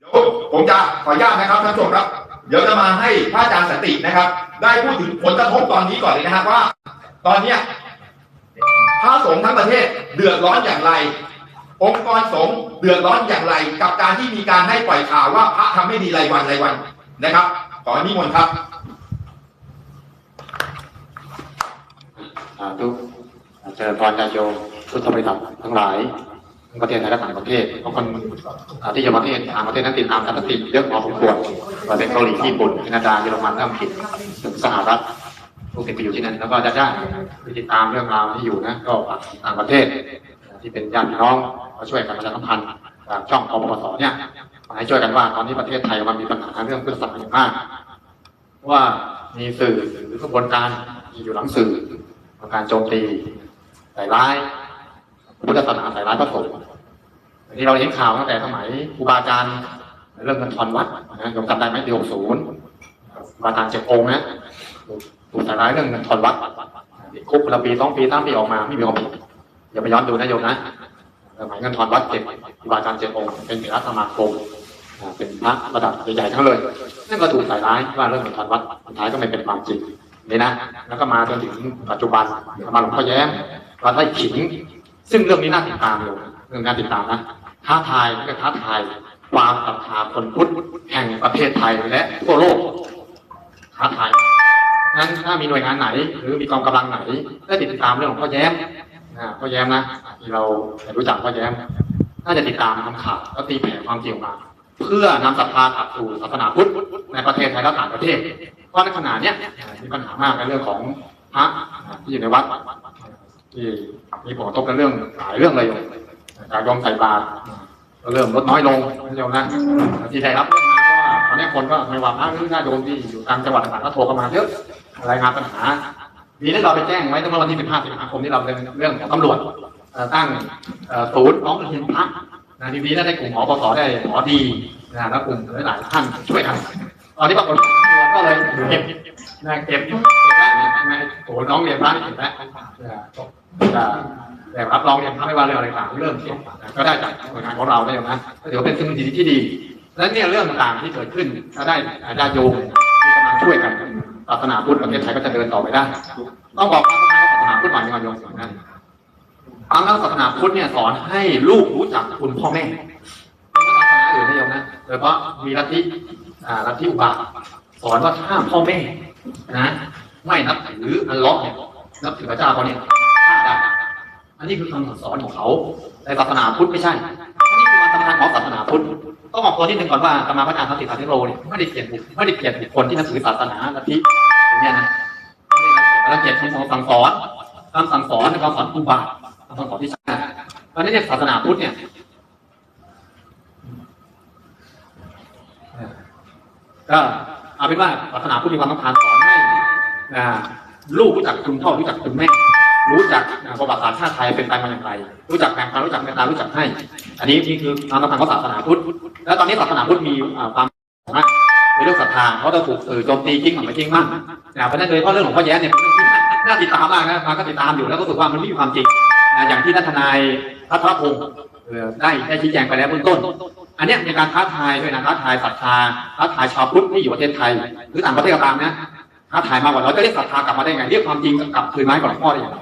เดี๋ยวผมจะขออนุญาตนะครับท่านผู้ชมครับ เดี๋ยวจะมาให้พระอาจารย์สนตินะครับ ได้พูดถึงผลกระทบตอนนี้ก่อนเลยนะครับว่า ตอนเนี้ยพระสงฆ์ทั้งประเทศเดือดร้อนอย่างไร องค์กรสงฆ์เดือดร้อนอย่างไร กับการที่มีการให้ปล่อยข่าวว่าพระทำไม่ดีรายวันรายวันนะครับ ขอนิมนต์ครับสาธุเจริญพรญาติโยมพุทธบริษัททั้งหลาย ประเทศไทยและต่างประเทศบางคนที่อยู่ประเทศต่างประเทศนั้นติดตามสถิติเยอะพอสมควรประเทศเกาหลีญี่ปุ่นแคนาดาเยอรมันอังกฤษถึงสหรัฐลูกศิษย์ไปอยู่ที่นั่นแล้วก็ญาติๆติดตามเรื่องราวที่อยู่นะก็ฝากต่างประเทศ ที่เป็นญาติพี่น้องมาช่วยกันประชาสัมพันธ์จากช่องกปปสเนี่ยมาให้ช่วยกันว่าตอนนี้ประเทศไทยมันมีปัญหาเรื่องพุทธศาสนาอย่างมากว่ามีสื่อหรือกระบวนการอยู่หลังสื่อการโจมตีใส่ร้ายพุทธศาสนาใส่ร้ายพระสงฆ์ ที่เราเห็นข่าวตั้งแต่สมัยครูบาอาจารย์เรื่องเงินทอนวัดนะยมจำได้ไหมปีหกศูนย์ครูบาอาจารย์เจ็ดองค์นะถูกใส่ร้ายเรื่องเงินทอนวัดคุกคนละปีสองปีสามปีออกมาไม่มีความผิดอย่าไปย้อนดูนะโยมนะสมัยเงินทอนวัดเจ็ดครูบาอาจารย์เจ็ดองค์เป็นเถรสมาคมเป็นพระระดับใหญ่ๆทั้งเลยนั่นก็ถูกใส่ร้ายว่าเรื่องของทอนวัดสุดท้ายก็ไม่เป็นความจริงนี่นะ แล้วก็มาจนถึงปัจจุบันมาหลวงพ่อแย้มวัดไร่ขิง ซึ่งเรื่องนี้น่าติดตามเลยนะเรื่องการติดตามนะท้าทายและก็ท้าทายความศรัทธาคนพุทธแห่งประเทศไทยและทั่วโลกท้าทายนั้นถ้ามีหน่วยงานไหน หรือมีกองกำลังไหนได้ติดตามเรื่องของพ่อแย้มนะพ่อแย้มนะที่เรารู้จักพ่อแย้มน่าจะติดตามทำข่าวแล้วตีแผ่ความจริงมาเพื่อนำศรัทธากลับสู่ศาสนาพุทธในประเทศไทยและต่างประเทศเพราะในขณะเนี้ยมีปัญหามากในเรื่องของพระที่อยู่ในวัด ที่มีผลกระทบในเรื่องหลายเรื่องเลยโยมการยอมใส่บาตรก็เริ่มลดน้อยลงนะโยมนะที่ได้รับเรื่องมาก็ตอนนี้คนก็ไม่ว่าพระหรือญาติโยมที่อยู่ตามจังหวัดต่างๆก็โทรเข้ามาเยอะรายงานปัญหาทีนี้เราไปแจ้งไว้ตั้งแต่วันที่15สิงหาคมที่เราเป็นเรื่องของตำรวจตั้งศูนย์ร้องเรียนพระนะทีนี้ได้กลุ่มหมอปสได้หมอดีนะแล้วกลุ่มหลายๆท่านช่วยกันตอนนี้ปรากฏก็เลยเก็บ นะเก็บเก็บแล้วนะโอ้น้องเรียนพระนี่เก็บแล้วนะจะแต่รับรองเรียนพระไม่ว่าเรื่องอะไรต่างเริ่มเก็บก็ได้จากหน่วยงานของเราได้ไหมก็ถือว่าเป็นสิ่งดีที่ดี และเนี่ยเรื่องต่างๆที่เกิดขึ้นถ้าได้ญาติโยมมีกำลังช่วยกันศาสนาพุทธประเทศไทยก็จะเดินต่อไปได้ต้องบอกว่าศาสนาพุทธหมายถึงอะไรโยมสอนนั่นทางศาสนาพุทธเนี่ยสอนให้ลูกรู้จักคุณพ่อแม่ศาสนาอื่นนะโยมนะโดยเฉพาะมีลัทธิอ่าลัทธิอุบาท สอนว่าถ้าพ่อแม่นะไม่นับถืออัลลาะห์เนี่ยนับถือพระเจ้าเขาเนี่ยฆ่าได้อันนี้คือคำสอนของเขาในศาสนาพุทธไม่ใช่อันนี้คือความสำคัญของศาสนาพุทธต้องบอกตัวที่หนึ่งก่อนว่าธรรมาพระอาจารย์สันติสันติโรเนี่ยไม่ได้เกลียดบุคไม่ได้เกลียดบุคคลที่นับถือศาสนาลัทธิตรงเนี้ยนะไม่ได้เกียจรังเกียจคำสั่งสอนคำสั่งสอนในคำสอนอุบาคำสั่งสอนที่ใช่ตอนนี้เนี่ยศาสนาพุทธเนี่ยก็ เอาเป็นว่าศาสนาพุทธมีความต้องการสอนให้อ่าลูกรู้จักคุณพ่อรู้จักคุณแม่ รู้จักประวัติศาสตร์ชาติไทยเป็นไปมาอย่างไร รู้จักแบ่งปันรู้จักเมตตารู้จักให้ อันนี้นี่คือความสำคัญของศาสนาพุทธแล้วตอนนี้ศาสนาพุทธมีความมากในเรื่องศรัทธาเขาจะถูกสื่อโจมตีจริงหรือไม่จริงมากนะเพราะฉะนั้นโดยเฉพาะเรื่องของพ่อแย้เนี่ยน่าติดตามมากนะมาก็ติดตามอยู่แล้วก็รู้สึกว่ามันไม่มีความจริงอย่างที่ท่านทนายพัทรพงศ์ได้ได้ชี้แจงไปแล้วเบื้องต้น อันนี้มีการท้าทายด้วยนะท้าทายศรัทธาท้าทายชาวพุทธที่อยู่ประเทศไทย หรือต่างประเทศก็ตามนะท้าทายมากกว่าเราจะเรียกศรัทธากลับมาได้ไงเรียกความจริงกลับคืนมาให้กับหลวงพ่อได้อย่างไร